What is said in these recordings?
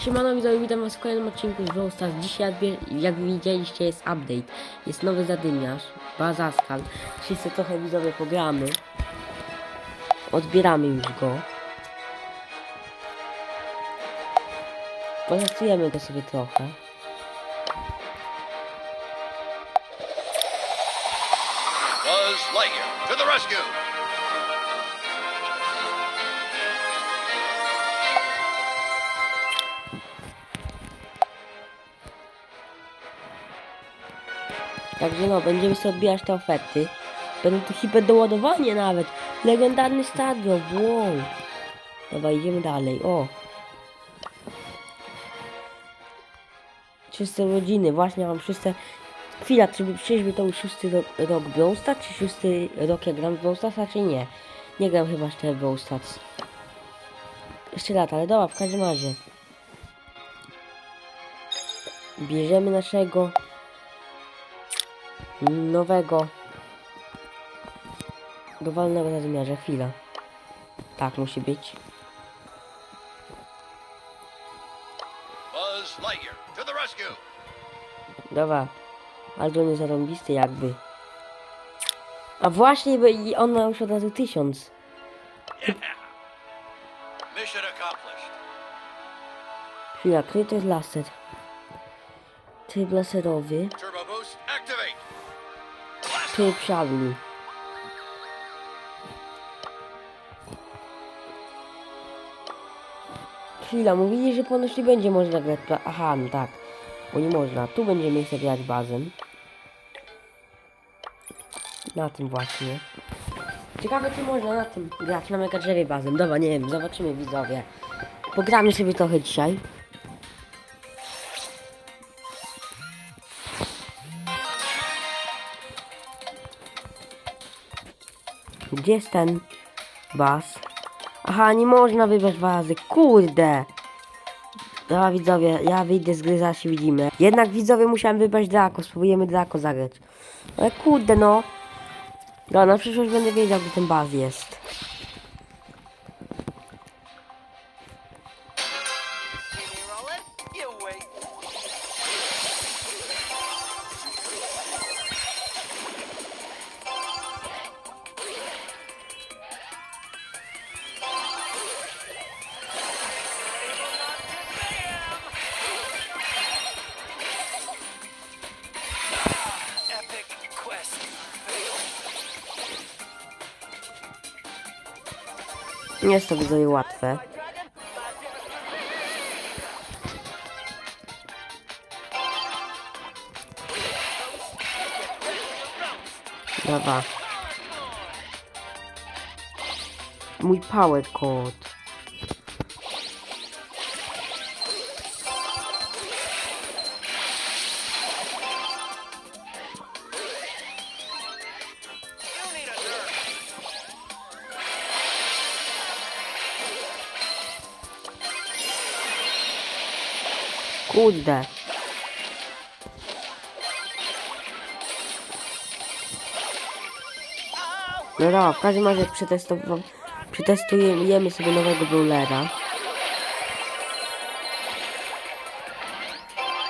Siemano widzowie, witam was w kolejnym odcinku z Brawl. Dzisiaj jak, widzieliście jest update. Jest nowy zadymiarz, Bazaskal. Wszyscy trochę widzowie pogramy. Odbieramy już go. Potestujemy go sobie trochę. Buzz Lightyear to the rescue. Także no, będziemy sobie odbierać te oferty. Będą tu hiperdoładowanie nawet. Legendarny stadion, wow. Dobra, idziemy dalej, o. Czyste rodziny, właśnie mam czyste... Chwila, czy czyżby to był szósty rok, rok Brawl Stars, czy szósty rok jak gram w Brawl Stars, a czy nie? Nie gram chyba jeszcze w Brawl Stars. Jeszcze lat, ale dobra, w każdym razie. Bierzemy naszego nowego dowolnego rozmiarze. Chwila. Tak musi być. Dobra. Ale on jest zarąbisty jakby. A właśnie, bo i on ma już od razu tysiąc. Chwila, który to jest laser? Tryb laserowy. Tryb szabli. Chwila, mówili, że ponoć nie będzie można grać. Aha, no tak. Bo nie można. Tu będziemy sobie grać bazem. Na tym właśnie. Ciekawe, czy można na tym grać, na mega drzewie bazem. Dobra, nie wiem, zobaczymy widzowie. Pogramy sobie trochę dzisiaj. Gdzie jest ten bas? Aha, nie można wybrać bazy. Kurde. Dobra widzowie, ja wyjdę z gry, zaraz się widzimy. Jednak widzowie musiałem wybrać Draco, spróbujemy Draco zagrać. Ale kurde no. Dobra, na przyszłość będę wiedział, gdzie ten baz jest. Nie jest to widzowie łatwe. Dobra. Mój power code. Kurde. No dobra, w każdym razie przetestujemy sobie nowego brawlera.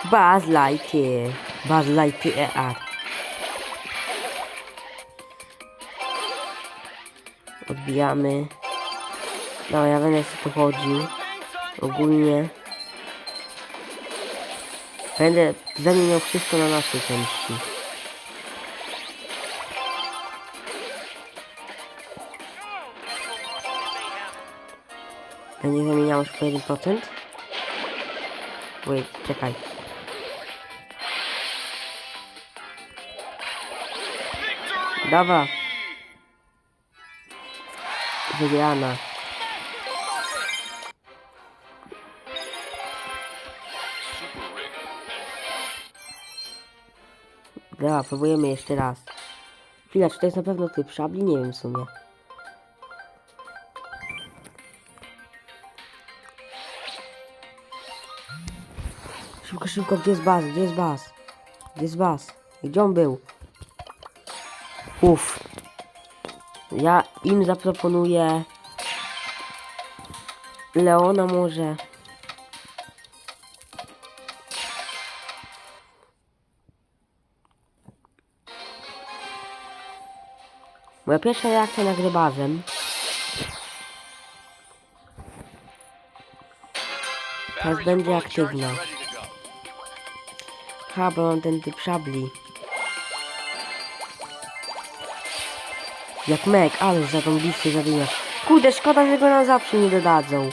Buzz Lightyear. Buzz Lightyear. Odbijamy. No ja będę sobie tu chodził. Ogólnie. Będę zamieniał wszystko na nasze części. Będzie zamieniało się po 1%? Wait, czekaj. Dawa. Wygrana. Dobra, próbujemy jeszcze raz. Chwila, czy to jest na pewno typ szabli? Nie wiem w sumie. Szybko, szybko, gdzie jest baz? Gdzie jest baz? Gdzie jest baz? Gdzie on był? Uff. Ja im zaproponuję... Leona może... Moja pierwsza reakcja na grę bazem. Teraz będzie aktywna. Ha, bo mam ten typ szabli. Jak mek, ale za tą bliskę zawiniasz. Kurde, szkoda, że go na zawsze nie dodadzą.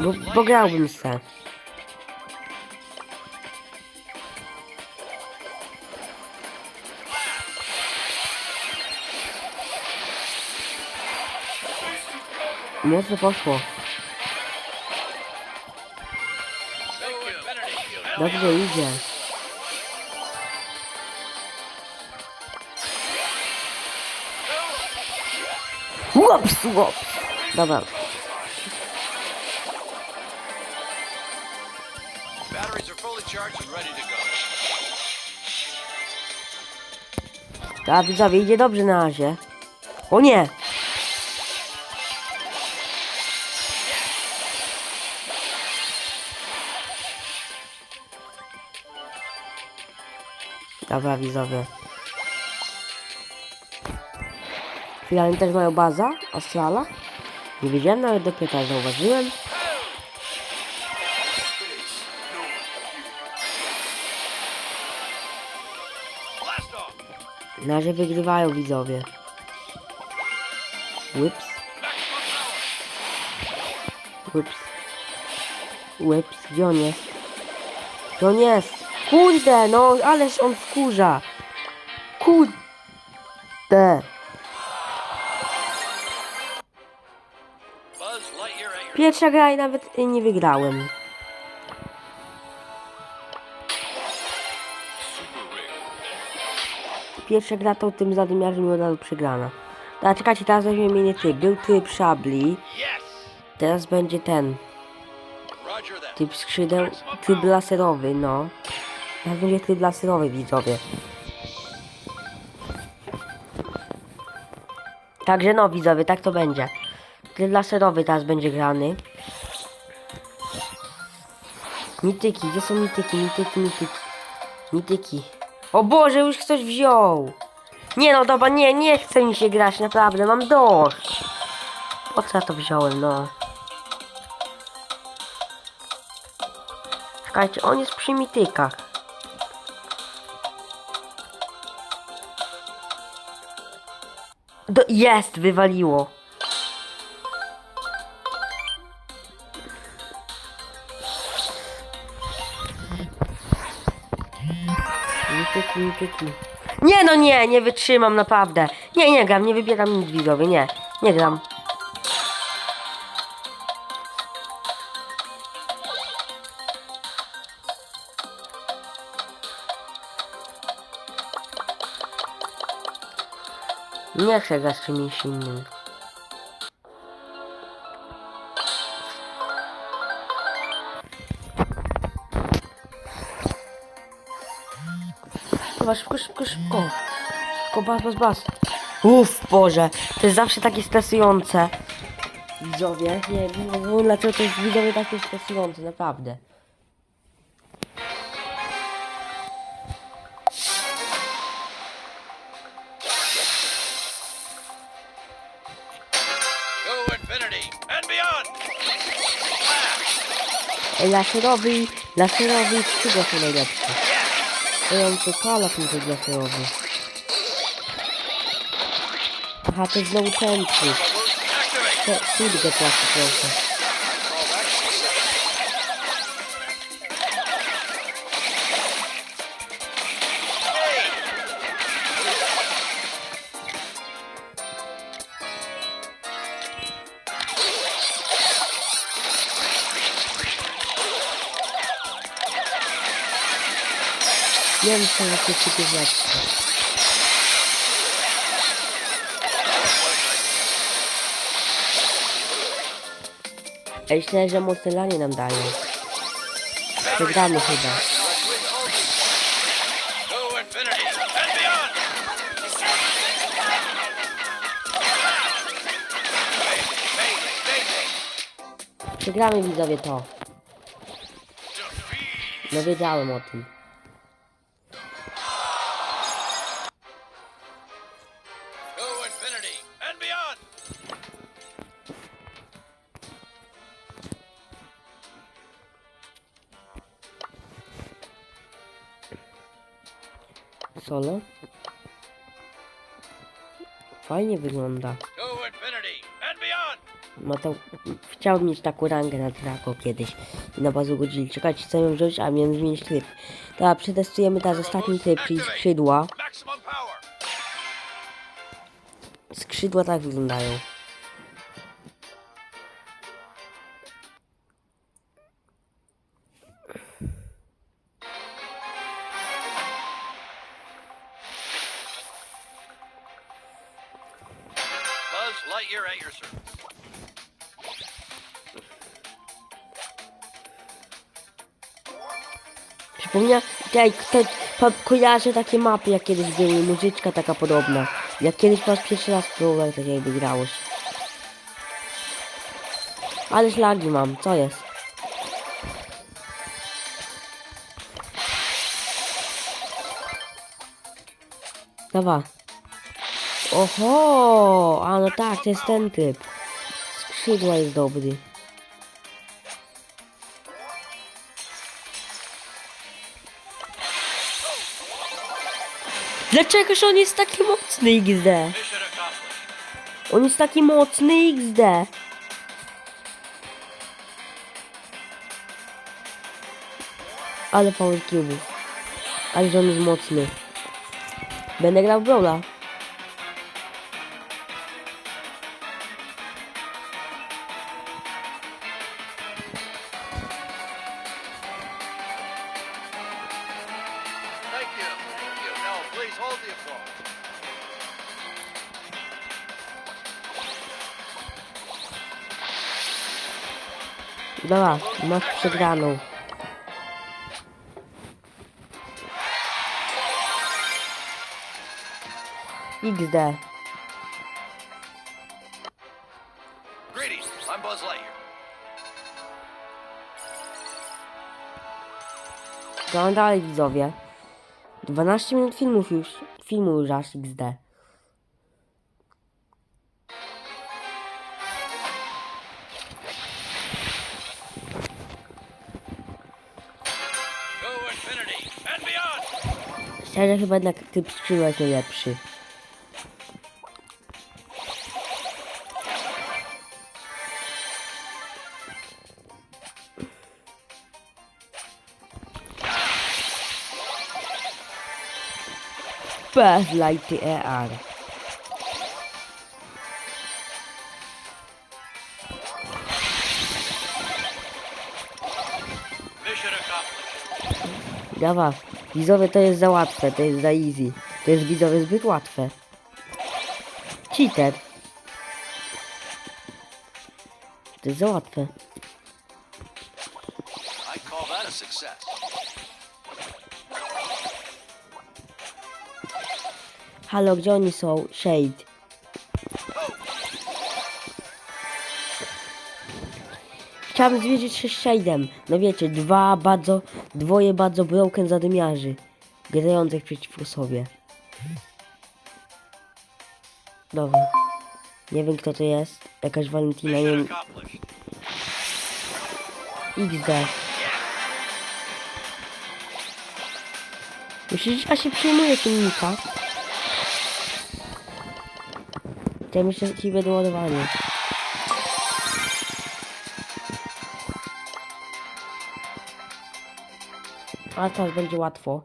Bo, bo grałbym se. Mocno poszło. Dobrze idzie. Łops, łops. Dobra, a widzowie, idzie dobrze na razie. O nie! Dobra, widzowie. Chwila, oni też mają baza Astrala. Nie wiedziałem, nawet dopiero teraz zauważyłem. Na razie wygrywają widzowie. Whips. Whips. Whips. Gdzie on jest? Gdzie on jest? Kurde, no ależ on wkurza. Kurde. Pierwsza gra i nawet nie wygrałem. Pierwsza gra to tym zadymiarzem od razu przegrana. Dobra, czekajcie, teraz weźmiemy inny typ. Był typ szabli. Teraz będzie ten. Typ skrzydeł, typ laserowy, no. Teraz będzie typ laserowy, widzowie. Także no, widzowie, tak to będzie. Typ laserowy teraz będzie grany. Mityki, gdzie są mityki, mityki, mityki. Mityki. O Boże, już ktoś wziął. Nie no, dobra, nie, nie chce mi się grać, naprawdę, mam dość. Po co ja to wziąłem, no. Czekajcie, on jest przy mitykach. Do, jest, wywaliło. Nie no nie, nie wytrzymam naprawdę. Nie, nie gram, nie wybieram nic widzowie, nie. Nie gram. Nie chcę grać z czymś innym. Chyba szybko, szybko, szybko. Szybko, bas, bas, bas. Uff, Boże, to jest zawsze takie stresujące. Widzowie, nie dlaczego to jest widzowie takie stresujące, naprawdę. Laserowy, laserowy skrzydła są najlepsze. On to kalaf mi to laserowy. Aha, to jest znowu ten Sud go płaci trochę. Wiem, co na typie lepsze. Ej, myślę, że mocelanie nam dają. Przegramy chyba. Przegramy widzowie to. No wiedziałem o tym. Fajnie wygląda. No to chciałbym mieć taką rangę na Draco kiedyś. I na bazu godzili. Czekajcie, co ją wziąć, a miałem zmienić tryb. Dobra, przetestujemy teraz ostatni tryb, czyli skrzydła. Skrzydła tak wyglądają. Lightyear at your service. Przypomnia, jak kto, pa, kojarzę takie mapy, jak kiedyś były, muzyczka taka podobna. Jak kiedyś po raz pierwszy raz próbowałem, tak jakby grałeś. Ale lagi mam, co jest? Dawa. Oho! A no tak, to jest ten typ. Skrzydła jest dobry. Dlaczegoż on jest taki mocny XD? On jest taki mocny XD. Ale power cubów. Ale on jest mocny. Będę grał w Brawla. Masz przegraną. XD. Greetings. I'm Buzz Lightyear. Działam dalej widzowie. 12 minut filmów już. Filmu już aż XD. Szczerze chyba jednak typ skrzydła jest najlepszy. Lightyear. Mission accomplished. Dawa, widzowie to jest za łatwe, to jest za easy. To jest widzowie zbyt łatwe. Cheater. To jest za łatwe. Halo, gdzie oni są? Shade. Chciałbym zwiedzić się Shade'em. No wiecie, dwa bardzo, dwoje bardzo broken zadymiarzy. Grających przeciwko sobie. Dobra. Nie wiem kto to jest. Jakaś Valentina, nie wiem. XD. Myślisz, a się przyjmuje silnika? Ja myślę, że ci będą. A teraz będzie łatwo.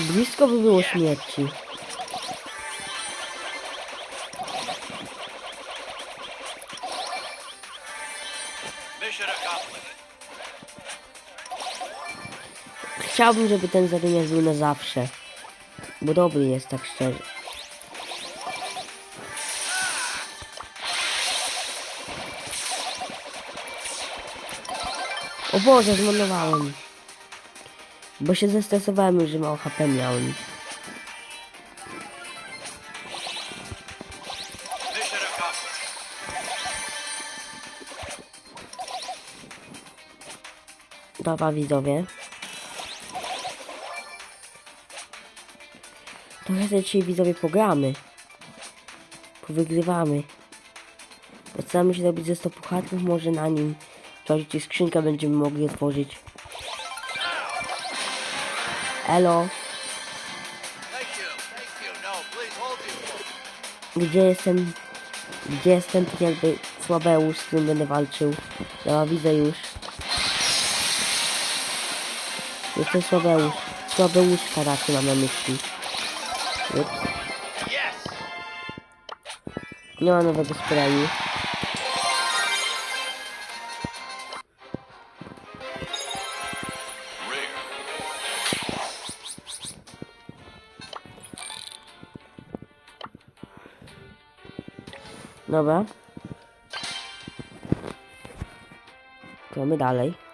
Blisko by było śmierci. Chciałbym, żeby ten zadymiarz był na zawsze. Bo dobry jest, tak szczerze. O Boże. Bo się zestresowałem że mało HP miałem. Dobra widzowie. Trochę sobie dzisiaj widzowie pogramy. Powygrywamy. Postaramy się robić ze 100 puchatków, może na nim tworzyć i skrzynkę będziemy mogli otworzyć. Elo. No, gdzie jestem? Gdzie jestem tak jakby słabeusz, z którym będę walczył? Ja widzę już. Jestem słabeusz. Słabeuszka raczej mam na myśli. Ups. Nie ma nowego sprayu. Dobra. Gramy dalej.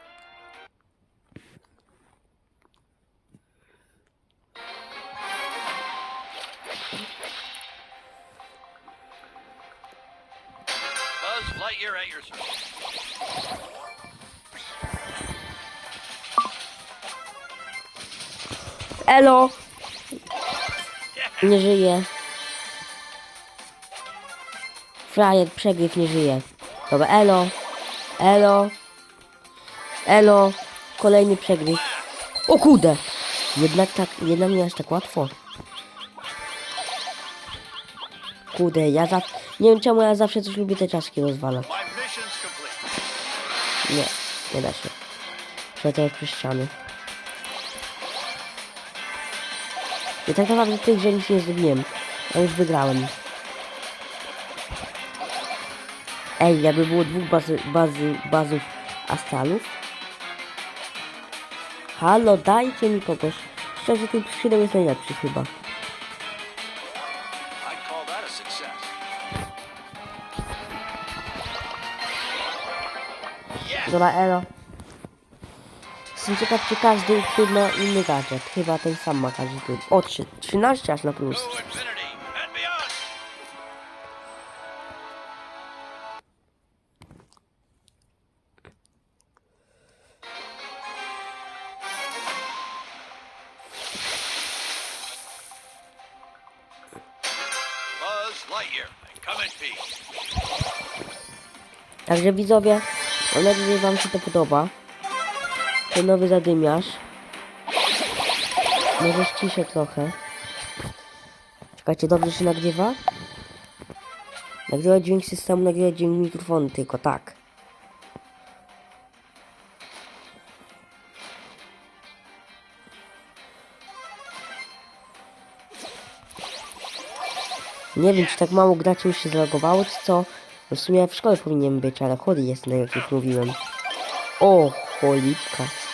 Elo! Nie żyje. Frajer, przegryw, nie żyje. Dobra, elo. Elo. Elo. Kolejny przegryw. O kurde! Jednak tak, jednak nie aż tak łatwo. Kurde, ja zawsze... Nie wiem czemu ja zawsze coś lubię te czaszki rozwalać. Nie, nie da się. Przelecę przez ściany. I tak naprawdę tych, nic nie zrobiłem. Ja już wygrałem. Ej, jakby było dwóch bazy, bazy, bazów astralów. Halo, dajcie mi kogoś. Szczerze, ten skrzydeł jest najlepszy chyba. Dobra, elo. Jestem ciekaw, czy każdy tryb ma inny gadżet. Chyba ten sam ma każdy tryb. O, trzy- 13 aż na plus. Także widzowie, mam nadzieję, że wam się to podoba. Ten nowy zadymiarz. Może ściszę trochę. Czekajcie, dobrze się nagrywa? Nagrywa dźwięk systemu, nagrywa dźwięk mikrofonu, tylko tak. Nie wiem, czy tak mało graczy już się zalogowało, czy co? No w sumie w szkole powinien być, ale chory jest, no jak już mówiłem. O, cholipka.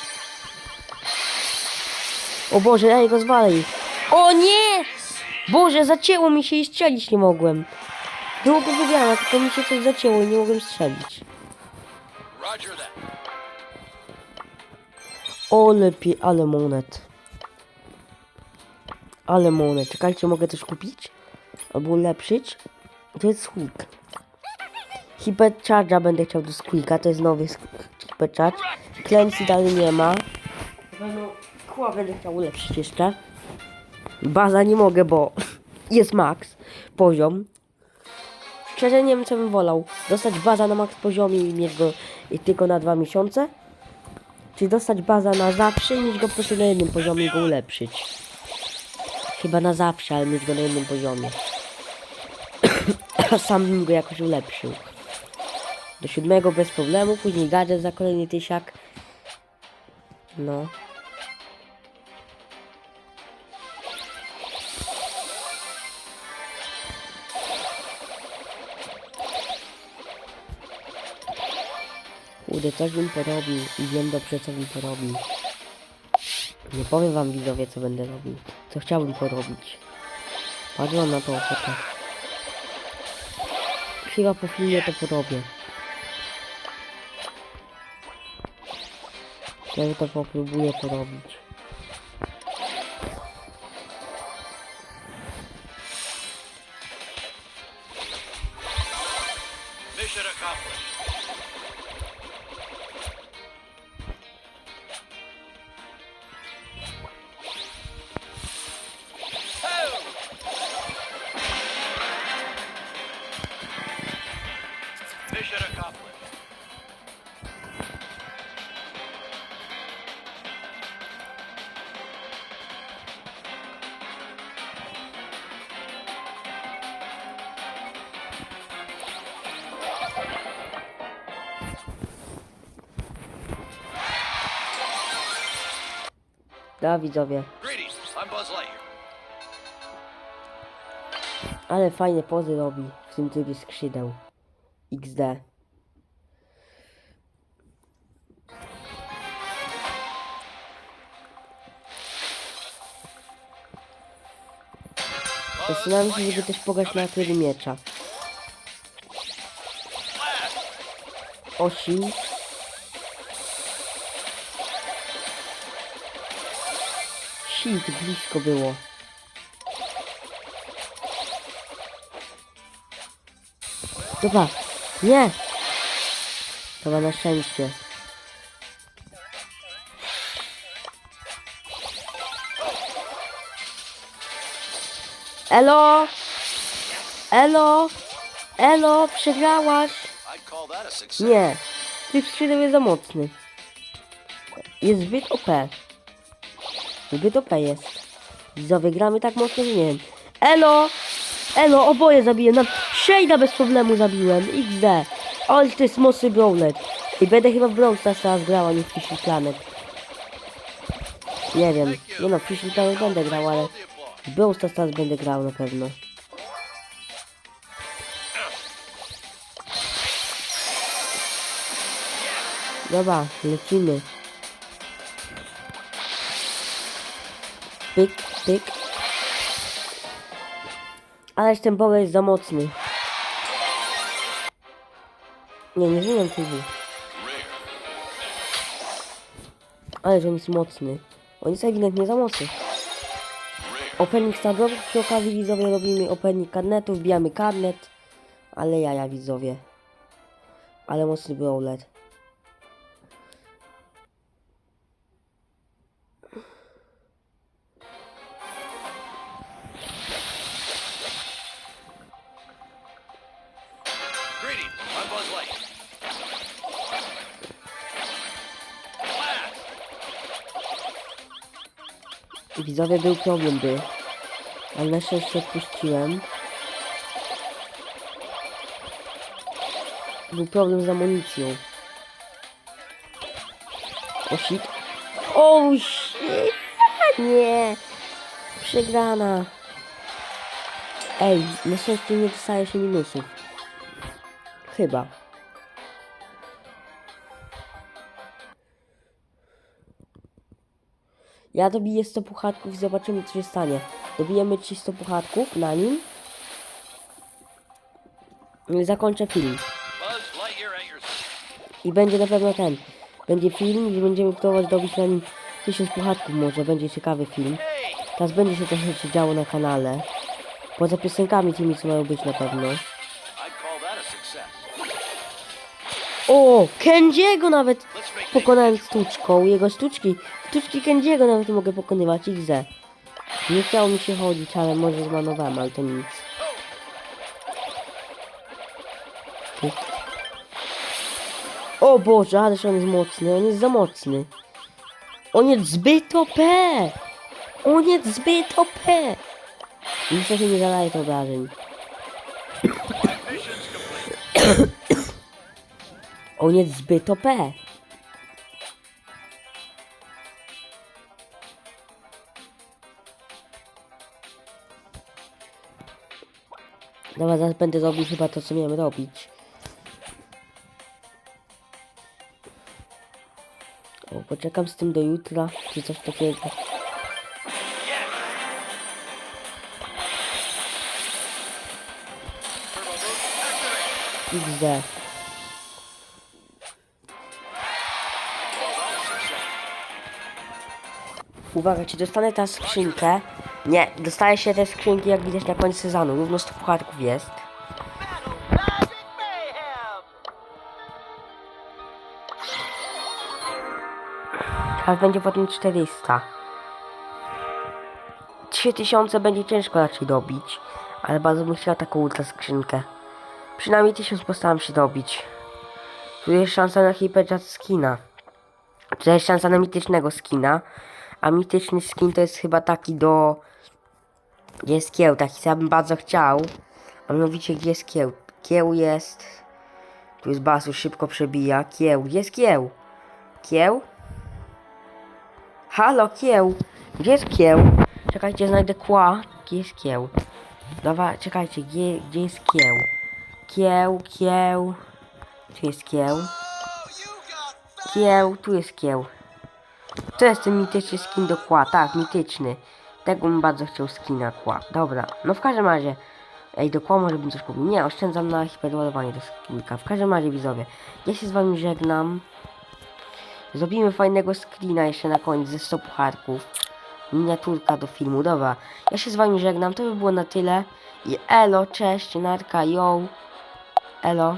O Boże, ja go zwalę ich. O nie! Boże, zacięło mi się i strzelić nie mogłem. Długo wygrana, tylko mi się coś zacięło i nie mogłem strzelić. O, lepiej, ale monet. Ale monet. Czekajcie, mogę też kupić? Albo ulepszyć? To jest squeak. Hypercharge'a będę chciał do squeaka, to jest nowy sk- hypercharge. Clancy dalej nie ma. Kła będę chciał ulepszyć jeszcze. Baza nie mogę, bo jest max poziom. Szczerze nie wiem co bym wolał. Dostać baza na max poziomie i mieć go tylko na dwa miesiące? Czy dostać baza na zawsze i mieć go po prostu na jednym poziomie i go ulepszyć? Chyba na zawsze, ale mieć go na jednym poziomie. Sam bym go jakoś ulepszył. Do siódmego bez problemu, później gadżet za kolejny tysiak. No. Kurde, coś bym porobił i wiem dobrze co bym porobił. Nie powiem wam widzowie co będę robił. Co chciałbym porobić. Wam na to ochotę. Chyba po filmie to porobię. Ja to popróbuję porobić. Da widzowie. Buzz Lightyear. Ale fajne pozy robi w tym trybie skrzydeł. XD. Zastanawiam się, żeby też pograć na trybie miecza. Blast. Shit, blisko było. Dobra, nie! Chyba na szczęście. Elo! Elo! Elo, przegrałaś! Nie, tych skrzydeł jest za mocny. Jest zbyt OP. Zbyt OP jest. Widzowie, gramy tak mocno, że nie wiem. Elo! Elo, oboje zabiję. Nam Shade'a bez problemu zabiłem. XD. Ale to jest mocny brawler. I będę chyba w Brawl Stars teraz grała, nie w Fishing Planet. Nie wiem. Nie no, w Fishing Planet będę grał, ale w Brawl Stars teraz będę grał na pewno. Dobra, lecimy. Pyk, pyk. Ależ ten bola jest za mocny. Nie, nie zmieniam trybu. Ale on jest mocny. On jest ewidentnie za mocny. Opening stadów przy okazji widzowie robimy opening karnetu, wbijamy karnet. Ale jaja widzowie. Ale mocny brawler. Widzowie był problem by. Ale na szczęście odpuściłem. Był problem z amunicją. O shit. O shit. Nie. Przegrana. Ej, na szczęście nie dostaje się minusów. Chyba. Ja dobiję 100 puchatków i zobaczymy co się stanie. Dobijemy 300 puchatków na nim. Zakończę film. I będzie na pewno ten. Będzie film, gdzie będziemy próbować dobić na nim 1000 puchatków może. Będzie ciekawy film. Teraz będzie się trochę działo na kanale. Poza piosenkami tymi co mają być na pewno. O! Kenjiego nawet pokonałem sztuczką. Jego sztuczki. Sztuczki Kenjiego nawet mogę pokonywać. XZ. Nie chciało mi się chodzić, ale może zmanowałem, ale to nic. O Boże, ależ on jest mocny, on jest za mocny. On jest zbyt OP! On jest zbyt OP! Niestety nie zadaje to obrażeń. On jest zbyt OP! Dobra, zaraz będę robił chyba to, co miałem robić. O, poczekam z tym do jutra, czy coś takiego. XD. Uwaga, czy dostanę teraz skrzynkę? Nie, dostaje się te skrzynki jak widać na końcu sezonu. Równo 100 puchatków jest. Teraz będzie potem 400. 3000 będzie ciężko raczej dobić. Ale bardzo bym chciała taką ultra skrzynkę. Przynajmniej tysiąc postaram się dobić. Tu jest szansa na hiperchat skina. Tu jest szansa na mitycznego skina. A mityczny skin to jest chyba taki do... Jest kieł, taki co ja bym bardzo chciał. A mianowicie gdzie jest kieł? Kieł jest... Tu jest basu, szybko przebija. Kieł, jest kieł. Kieł? Halo, kieł. Gdzie jest kieł? Czekajcie, znajdę kła. Gdzie jest kieł? Dobra, czekajcie, gdzie, gdzie jest kieł? Kieł, kieł. Tu jest kieł. Kieł, tu jest kieł. To jest ten mityczny skin do kła, tak, mityczny. Tego bym bardzo chciał skina kła. Dobra, no w każdym razie. Ej, do kła może bym coś kupił. Nie, oszczędzam na hiperładowanie do skinka. W każdym razie widzowie, ja się z wami żegnam. Zrobimy fajnego screena jeszcze na koniec ze 100 pucharków. Miniaturka do filmu, dobra. Ja się z wami żegnam, to by było na tyle. I elo, cześć, narka, yo. Elo.